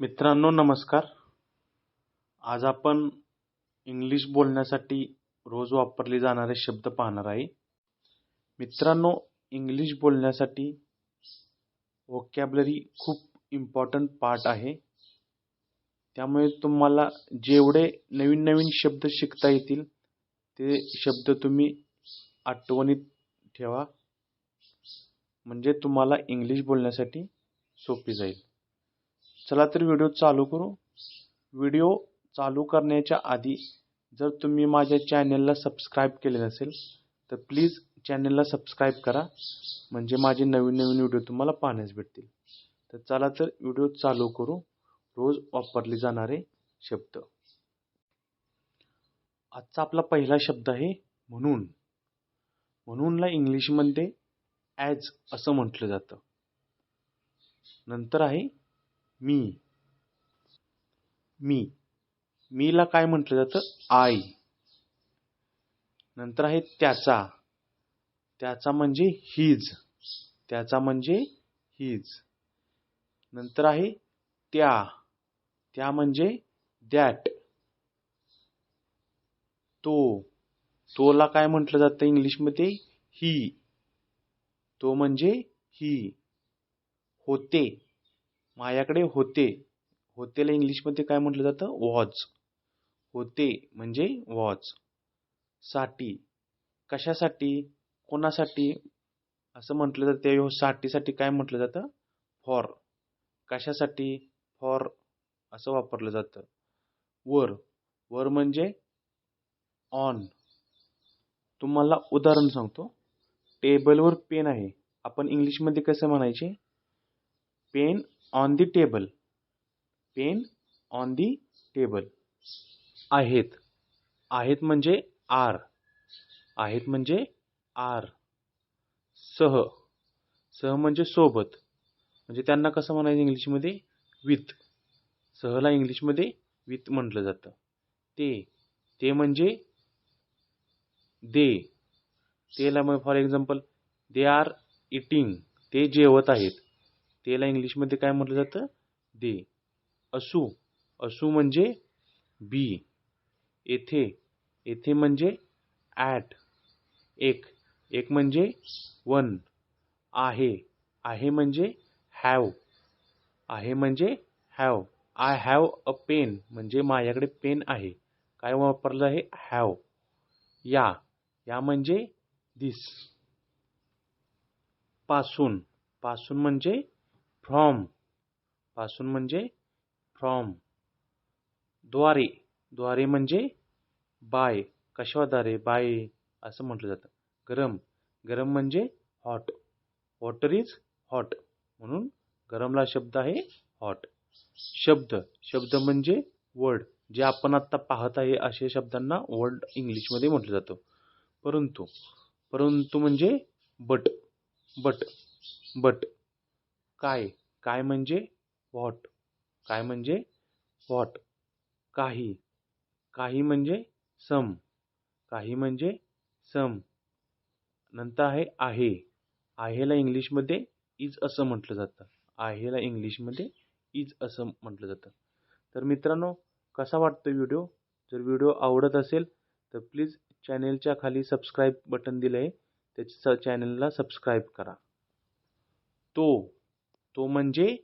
मित्रांनो नमस्कार. आज आपण इंग्लिश बोलण्यासाठी रोज वापरले जाणारे शब्द पाहणार आहे. मित्रांनो इंग्लिश बोलण्यासाठी वोकॅबलरी खूप इम्पॉर्टंट पार्ट आहे. त्यामुळे तुम्हाला जेवढे नवीन नवीन शब्द शिकता येतील ते शब्द तुम्ही आठवणीत ठेवा. म्हणजे तुम्हाला इंग्लिश बोलण्यासाठी सोपी जाईल. चला तर व्हिडिओ चालू करू. व्हिडिओ चालू करण्याच्या आधी जर तुम्ही माझ्या चॅनलला सबस्क्राईब केले नसेल तर प्लीज चॅनलला सबस्क्राईब करा. म्हणजे माझे नवीन नवीन व्हिडिओ तुम्हाला पाहण्यास भेटतील. तर चला तर व्हिडिओ चालू करू. रोज वापरले जाणारे शब्द. आजचा आपला पहिला शब्द आहे म्हणून. म्हणूनला इंग्लिशमध्ये ॲज असं म्हटलं जातं. नंतर आहे मी. मी. मीला काय म्हटलं जातं? आय नंतर आहे त्याचा. त्याचा म्हणजे हिज. त्याचा म्हणजे हिज. नंतर आहे त्या. त्या म्हणजे दॅट तो. तोला काय म्हटलं जातं इंग्लिशमध्ये? ही. तो म्हणजे ही. होते. माझ्याकडे होते. होतेला इंग्लिशमध्ये काय म्हटलं जातं? वॉज होते म्हणजे वॉजसाठी. कशासाठी? कोणासाठी? असं म्हटलं जातं. त्या साठीसाठी काय म्हटलं जातं? फॉर कशासाठी? फॉर असं वापरलं जातं. वर. वर म्हणजे ऑन तुम्हाला उदाहरण सांगतो. टेबलवर पेन आहे. आपण इंग्लिशमध्ये कसं म्हणायचे? Pen on the table pen on the table आहेत आहेत म्हणजे आर आहेत म्हणजे आर सह सह म्हणजे सोबत म्हणजे त्यांना कसं म्हणायचं इंग्लिशमध्ये? विथ सहला इंग्लिशमध्ये विथ म्हटलं जातं. ते ते म्हणजे दे. तेला मग for example they are eating ते जेवत आहेत. तेला इंग्लिशमध्ये काय म्हटलं जातं? दे. असू. असू म्हणजे बी येथे. येथे म्हणजे ॲट एक. एक म्हणजे वन आहे. आहे म्हणजे हॅव आहे म्हणजे have I have a pen म्हणजे माझ्याकडे पेन आहे. काय वापरलं आहे? हॅव या. या म्हणजे दिसपासून. पासून म्हणजे फ्रॉमपासून म्हणजे फ्रॉमद्वारे. द्वारे म्हणजे बाय कशाद्वारे बाय असं म्हटलं जातं. गरम. गरम म्हणजे हॉट वॉटर इज हॉट म्हणून गरमला शब्द आहे हॉट शब्द. शब्द म्हणजे वर्ड जे आपण आत्ता पाहत आहे असे शब्दांना वर्ड इंग्लिशमध्ये म्हटलं जातं. परंतु. परंतु म्हणजे बट बट बट काय? काय म्हणजे व्हॉट काय म्हणजे व्हॉट काही. काही म्हणजे सम काही म्हणजे सम नंतर आहे आहे. आहेला इंग्लिशमध्ये इज असं म्हटलं जातं. आहेला इंग्लिशमध्ये इज असं म्हटलं जातं. तर मित्रांनो कसा वाटतो व्हिडिओ? जर व्हिडिओ आवडत असेल तर प्लीज चॅनेलच्या खाली सबस्क्राईब बटन दिलं आहे त्याच्या चॅनेलला सबस्क्राईब करा. तो तो म्हणजे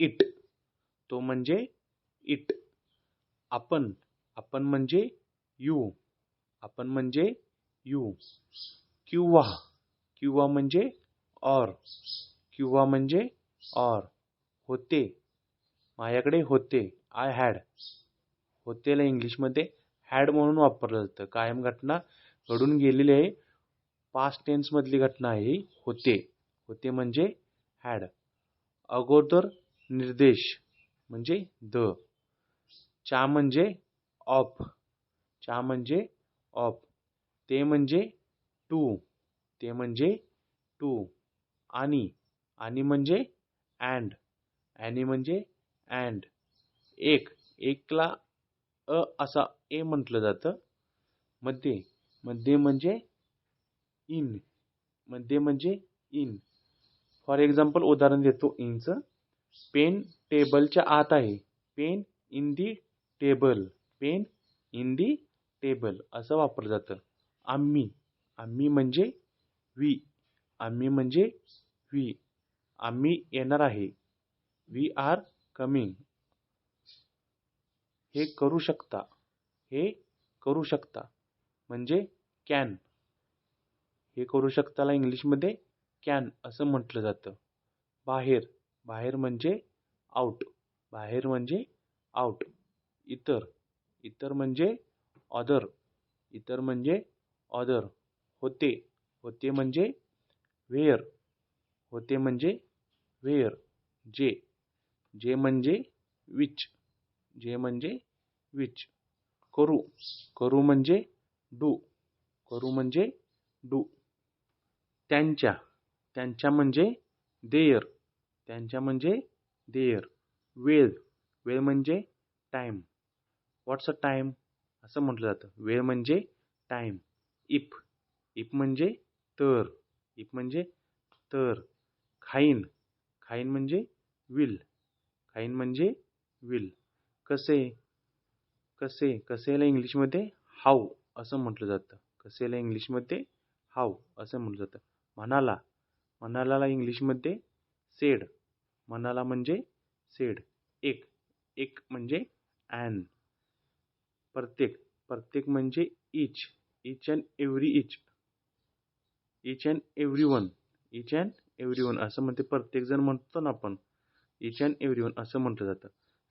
इट तो म्हणजे इट आपण आपण म्हणजे यू आपण म्हणजे यू किंवा किंवा म्हणजे ऑर किंवा म्हणजे ऑर होते. माझ्याकडे होते. आय हॅड होतेला इंग्लिशमध्ये हॅड म्हणून वापरलं जातं. कायम घटना घडून गेलेली आहे. पास्ट टेन्समधली घटना आहे होते. होते म्हणजे हॅड अगोदर निर्देश म्हणजे द. चा म्हणजे ऑफ चा म्हणजे ऑफ ते म्हणजे टू. ते म्हणजे टू. आणि आणि म्हणजे अँड. आणि म्हणजे अँड. एक एकला अ असा ए म्हटलं जातं. मध्ये मध्ये म्हणजे इन. मध्ये म्हणजे इन. फॉर एक्झाम्पल उदाहरण देतो. इंच पेन टेबलच्या आत आहे. Pen in the table. Pen in the table. असं वापरलं जातं. आम्ही. आम्ही म्हणजे वी. आम्ही म्हणजे वी. आम्ही येणार आहे. We are coming. हे करू शकता. हे करू शकता. म्हणजे कॅन. हे करू शकताला इंग्लिशमध्ये कॅन असं म्हटलं जातं. बाहेर बाहेर म्हणजे आउट बाहेर म्हणजे आउट इतर इतर म्हणजे ऑदर इतर म्हणजे ऑदर होते होते म्हणजे वेअर होते म्हणजे वेअर जे जे म्हणजे विच जे म्हणजे विच करू करू म्हणजे डू करू म्हणजे डू त्यांच्या त्यांच्या म्हणजे देयर. त्यांच्या म्हणजे देयर. वेळ. वेळ म्हणजे टाईम व्हॉट्स अ टाईम असं म्हटलं जातं. वेळ म्हणजे टाईम इफ इफ म्हणजे तर. इफ म्हणजे तर. खाईन खाईन म्हणजे विल खाईन म्हणजे विल कसे? कसे? कसेला इंग्लिशमध्ये हाऊ असं म्हटलं जातं. कसेला इंग्लिशमध्ये हाऊ असं म्हटलं जातं. म्हणाला मनालाला इंग्लिशमध्ये सेड मनाला म्हणजे सेड एक. एक म्हणजे ॲन प्रत्येक. प्रत्येक म्हणजे each each and every each each and every one each and every one असं म्हणते. प्रत्येक जण म्हणतो ना आपण. इच अँड एव्हरी वन असं म्हटलं जातं.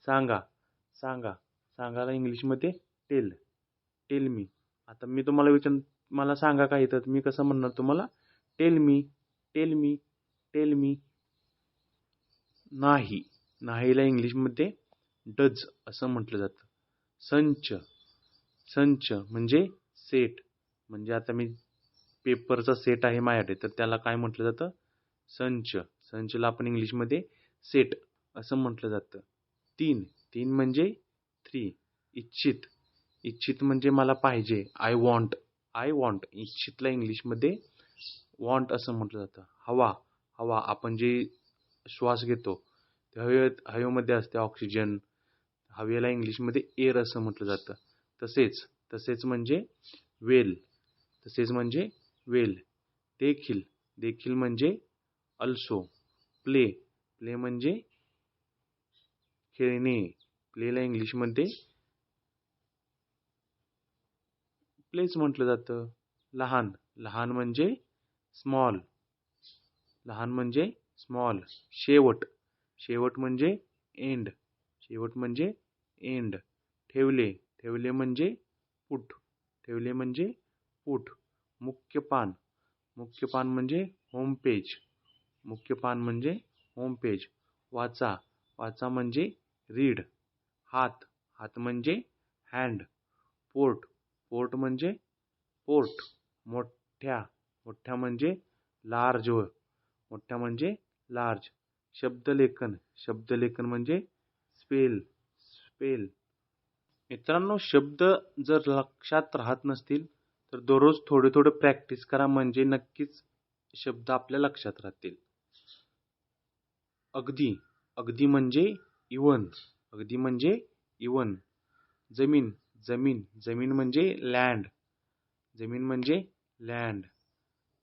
सांगा. सांगा. सांगायला इंग्लिशमध्ये टेल टेल मी आता मी तुम्हाला विचार मला सांगा काय तर मी कसं म्हणणार तुम्हाला? Tell me tell me tell me नाही. नाहीला इंग्लिशमध्ये डज असं म्हटलं जातं. संच. संच म्हणजे सेट म्हणजे आता मी पेपरचा सेट आहे माझ्याकडे तर त्याला काय म्हटलं जातं? संच. संचला आपण इंग्लिशमध्ये सेट असं म्हटलं जातं. तीन. तीन म्हणजे थ्री इच्छित. इच्छित म्हणजे मला पाहिजे. आय वॉन्ट आय वॉन्ट इच्छितला इंग्लिशमध्ये वॉन्ट असं म्हटलं जातं. हवा हवा आपण जे श्वास घेतो ते हवेत हवेमध्ये असते ऑक्सिजन हवेला इंग्लिशमध्ये एअर असं म्हटलं जातं. तसेच तसेच म्हणजे वेल तसेच म्हणजे वेल देखील देखील म्हणजे अल्सो प्ले प्ले म्हणजे खेळणे. प्लेला इंग्लिशमध्ये प्लेच म्हटलं जातं. लहान. लहान म्हणजे स्मॉल. लहान म्हणजे स्मॉल. शेवट. शेवट म्हणजे एंड शेवट म्हणजे एंड ठेवले. ठेवले म्हणजे पुट ठेवले म्हणजे पुट मुख्य पान. मुख्य पान म्हणजे होम पेज मुख्य पान म्हणजे होम पेज वाचा. वाचा म्हणजे रीड हात. हात म्हणजे हँड पोर्ट पोर्ट म्हणजे पोर्ट मोठ्या. मोठ्या म्हणजे लार्ज व मोठ्या म्हणजे लार्ज शब्दलेखन. शब्दलेखन म्हणजे स्पेल स्पेल मित्रांनो शब्द जर लक्षात राहत नसतील तर दररोज थोडे थोडे प्रॅक्टिस करा म्हणजे नक्कीच शब्द आपल्या लक्षात राहतील. अगदी. अगदी म्हणजे इवन अगदी म्हणजे इवन जमीन. जमीन. जमीन म्हणजे लँड जमीन म्हणजे लँड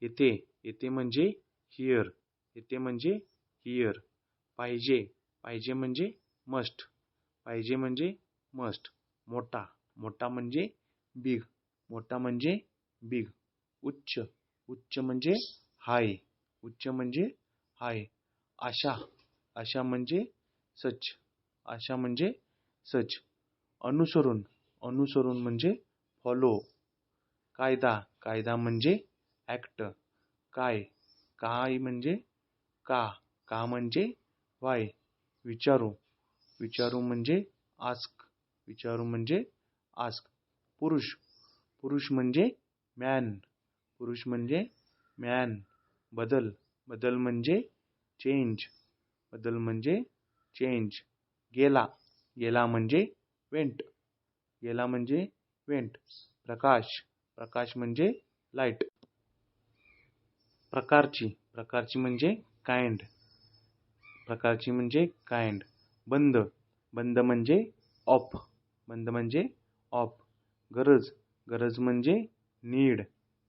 येथे येथे म्हणजे हिअर येथे म्हणजे हिअर पाहिजे पाहिजे म्हणजे मस्ट पाहिजे म्हणजे मस्ट मोठा मोठा म्हणजे बिग मोठा म्हणजे बिग उच्च उच्च म्हणजे हाय उच्च म्हणजे हाय आशा आशा म्हणजे सच. आशा म्हणजे सच. अनुसरून अनुसरून म्हणजे फॉलो कायदा कायदा म्हणजे ॲक्ट काय? काय म्हणजे का? का म्हणजे वाय विचारू. विचारू म्हणजे आस्क विचारू म्हणजे आस्क पुरुष. पुरुष म्हणजे मॅन पुरुष म्हणजे मॅन बदल. बदल म्हणजे चेंज बदल म्हणजे चेंज गेला. गेला म्हणजे वेंट गेला म्हणजे वेंट प्रकाश. प्रकाश म्हणजे लाईट प्रकारची प्रकारची म्हणजे काइंड प्रकारची म्हणजे काइंड बंद. बंद म्हणजे ऑफ बंद म्हणजे ऑफ गरज. गरज म्हणजे नीड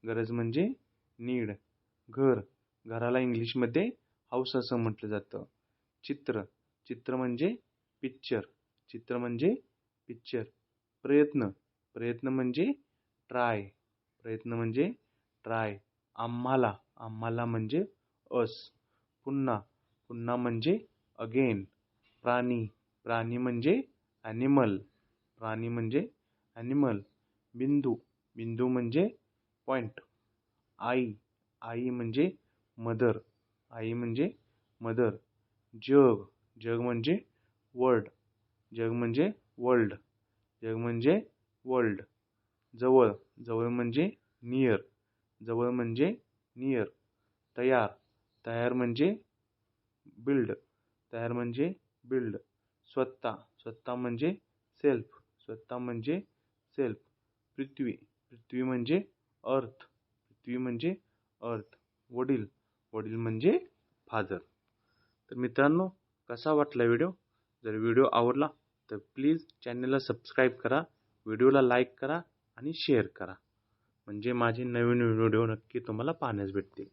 गरज म्हणजे नीड घर. घराला इंग्लिशमध्ये हाऊस असं म्हटलं जातं. चित्र. चित्र म्हणजे पिक्चर चित्र म्हणजे पिक्चर प्रयत्न. प्रयत्न म्हणजे ट्राय प्रयत्न म्हणजे ट्राय आम्हाला. आम्हाला म्हणजे अस पुन्हा पुन्हा म्हणजे अगेन प्राणी प्राणी म्हणजे ॲनिमल प्राणी म्हणजे ॲनिमल बिंदू बिंदू म्हणजे पॉईंट आई आई म्हणजे मदर आई म्हणजे मदर जग जग म्हणजे वर्ल्ड जग म्हणजे वर्ल्ड जग म्हणजे वर्ल्ड जवळ जवळ म्हणजे नियर जवळ म्हणजे नियर तयार. तयार म्हणजे बिल्ड तयार म्हणजे बिल्ड स्वतः. स्वतः म्हणजे सेल्फ स्वतः म्हणजे सेल्फ पृथ्वी. पृथ्वी म्हणजे अर्थ पृथ्वी म्हणजे अर्थ वडील. वडील म्हणजे फादर तर मित्रांनो कसा वाटला व्हिडिओ जर व्हिडिओ आवडला तर प्लीज चॅनलला सबस्क्राईब करा. व्हिडिओला लाईक करा आणि शेअर करा. म्हणजे माझे नवीन व्हिडिओ नक्की तुम्हाला पाहण्यास भेटतील.